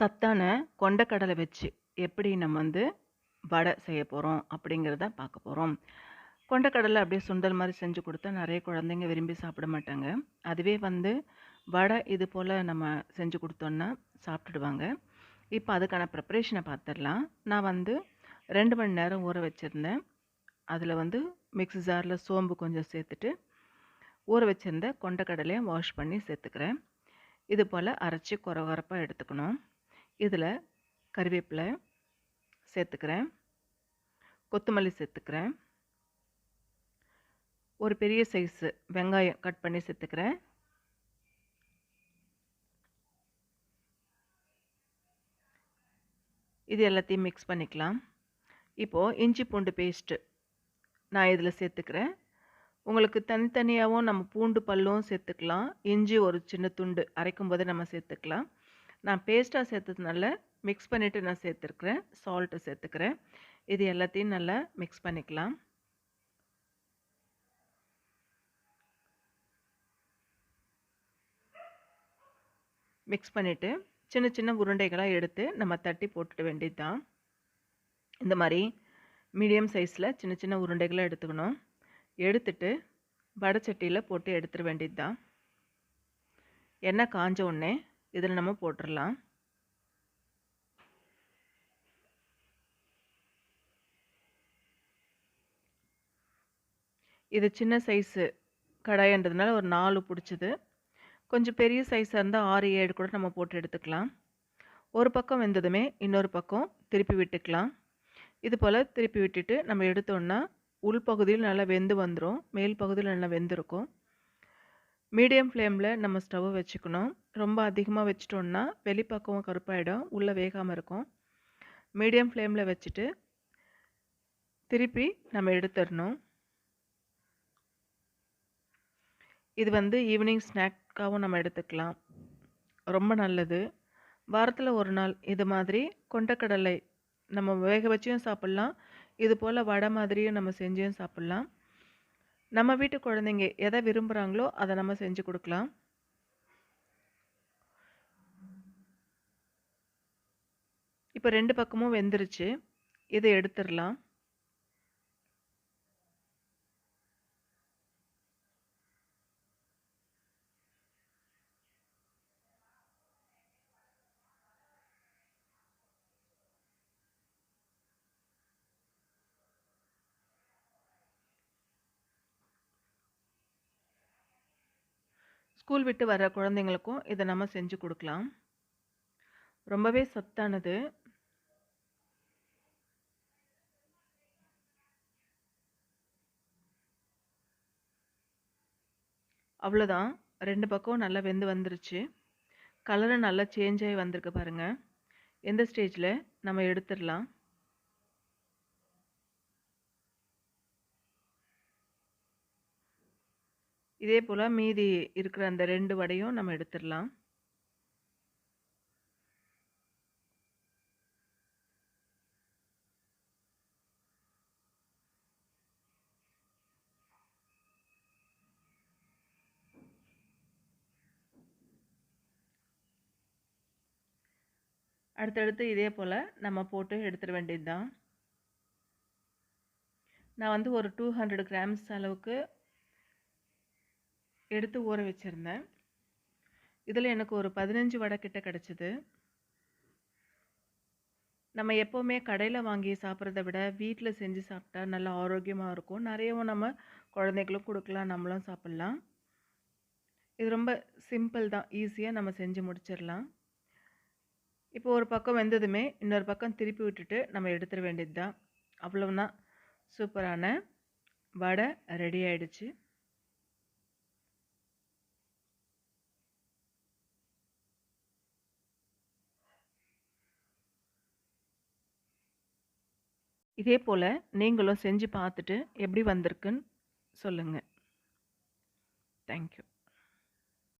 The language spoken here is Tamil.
சத்தான கொண்டக்கடலை வச்சு எப்படி நம்ம வந்து வடை செய்ய போகிறோம் அப்படிங்கிறத பார்க்க போகிறோம் கொண்டக்கடலை அப்படியே சுண்டல் மாதிரி செஞ்சு கொடுத்தா நிறைய குழந்தைங்க விரும்பி சாப்பிட மாட்டாங்க. அதுவே வந்து வடை இது போல் நம்ம செஞ்சு கொடுத்தோன்னா சாப்பிட்டுடுவாங்க. இப்போ அதுக்கான ப்ரிப்பரேஷனை பார்த்துடலாம். நான் வந்து ரெண்டு மணி நேரம் ஊற வச்சுருந்தேன். அதில் வந்து மிக்ஸி ஜாரில் சோம்பு கொஞ்சம் சேர்த்துட்டு ஊற வச்சுருந்த கொண்டக்கடலையை வாஷ் பண்ணி சேர்த்துக்கிறேன். இது போல் அரைச்சி குறை குறப்பாக எடுத்துக்கணும். இதில் கறிவேப்பிலை சேர்த்துக்கிறேன் கொத்தமல்லி சேர்த்துக்கிறேன் ஒரு பெரிய சைஸு வெங்காயம் கட் பண்ணி சேர்த்துக்கிறேன் இது எல்லாத்தையும் மிக்ஸ் பண்ணிக்கலாம். இப்போது இஞ்சி பூண்டு பேஸ்ட்டு நான் இதில் சேர்த்துக்கிறேன் உங்களுக்கு தனித்தனியாகவும் நம்ம பூண்டு பல்லும் சேர்த்துக்கலாம் இஞ்சி ஒரு சின்ன துண்டு அரைக்கும் போது நம்ம சேர்த்துக்கலாம் நான் பேஸ்ட்டாக சேர்த்ததுனால மிக்ஸ் பண்ணிவிட்டு நான் சேர்த்துருக்குறேன். சால்ட்டு சேர்த்துக்கிறேன். இது எல்லாத்தையும் நல்லா மிக்ஸ் பண்ணிக்கலாம். மிக்ஸ் பண்ணிவிட்டு சின்ன சின்ன உருண்டைகளாக எடுத்து நம்ம தட்டி போட்டுட வேண்டியது தான் இந்த மாதிரி மீடியம் சைஸில் சின்ன சின்ன உருண்டைகளை எடுத்துக்கணும். எடுத்துட்டு வடச்சட்டியில் போட்டு எடுத்துட வேண்டியது தான் எண்ணெய் காஞ்ச உடனே இதில் நம்ம போட்டுடலாம். இது சின்ன சைஸு கடாயன்றதுனால ஒரு நாலு பிடிச்சிது. கொஞ்சம் பெரிய சைஸாக இருந்தால் ஆறு ஏழு கூட நம்ம போட்டு எடுத்துக்கலாம். ஒரு பக்கம் வெந்ததுமே இன்னொரு பக்கம் திருப்பி விட்டுக்கலாம். இது போல் திருப்பி விட்டுட்டு நம்ம எடுத்தோன்னா உள்பகுதியில் நல்லா வெந்து வந்துடும் மேல் பகுதியில் நல்லா வெந்திருக்கும். மீடியம் ஃப்ளேமில் நம்ம ஸ்டவ்வை வச்சுக்கணும். ரொம்ப அதிகமாக வச்சிட்டோன்னா வெளிப்பக்கம் கருப்பாயிடும் உள்ளே வேகாமல் இருக்கும். மீடியம் ஃப்ளேமில் வச்சுட்டு திருப்பி நம்ம எடுத்துடணும். இது வந்து ஈவினிங் ஸ்நாக்காகவும் நம்ம எடுத்துக்கலாம். ரொம்ப நல்லது. வாரத்தில் ஒரு நாள் இது மாதிரி கொண்டக்கடலை நம்ம வேக வச்சியும் சாப்பிட்லாம். இது போல் வடை மாதிரியும் நம்ம செஞ்சியும் சாப்பிட்லாம். நம்ம வீட்டு குழந்தைங்க எதை விரும்புகிறாங்களோ அதை நம்ம செஞ்சு கொடுக்கலாம். இப்போ ரெண்டு பக்கமும் வெந்துருச்சு. இதை எடுத்துடலாம். ஸ்கூல் விட்டு வர குழந்தைங்களுக்கும் இதை நம்ம செஞ்சு கொடுக்கலாம். ரொம்பவே சத்தானது. அவ்வளோதான். ரெண்டு பக்கம் நல்லா வெந்து வந்துருச்சு. கலரு நல்லா சேஞ்ச் ஆகி வந்திருக்கு பாருங்கள் எந்த ஸ்டேஜில் நம்ம எடுத்துடலாம். இதே போல் மீதி இருக்கிற அந்த ரெண்டு வடையும் நம்ம எடுத்துடலாம். அடுத்தடுத்து இதே போல் நம்ம போட்டு எடுத்துட வேண்டியது தான் நான் வந்து ஒரு டூ ஹண்ட்ரட் கிராம்ஸ் அளவுக்கு எடுத்து ஊற வச்சுருந்தேன். இதில் எனக்கு ஒரு பதினஞ்சு வடை கிட்ட கிடச்சிது. நம்ம எப்போவுமே கடையில் வாங்கி சாப்பிட்றத விட வீட்டில் செஞ்சு சாப்பிட்டா நல்லா ஆரோக்கியமாக இருக்கும். நிறையவும் நம்ம குழந்தைகளும் கொடுக்கலாம் நம்மளும் சாப்பிட்லாம். இது ரொம்ப சிம்பிள் தான். ஈஸியாக நம்ம செஞ்சு முடிச்சிடலாம். இப்போ ஒரு பக்கம் வெந்ததுமே இன்னொரு பக்கம் திருப்பி விட்டுட்டு நம்ம எடுத்துட வேண்டியது தான் அவ்வளவுதான் சூப்பரான வடை ரெடி ஆயிடுச்சு. இதே போல் நீங்களும் செஞ்சு பார்த்துட்டு எப்படி வந்திருக்குன்னு சொல்லுங்கள் தேங்க்யூ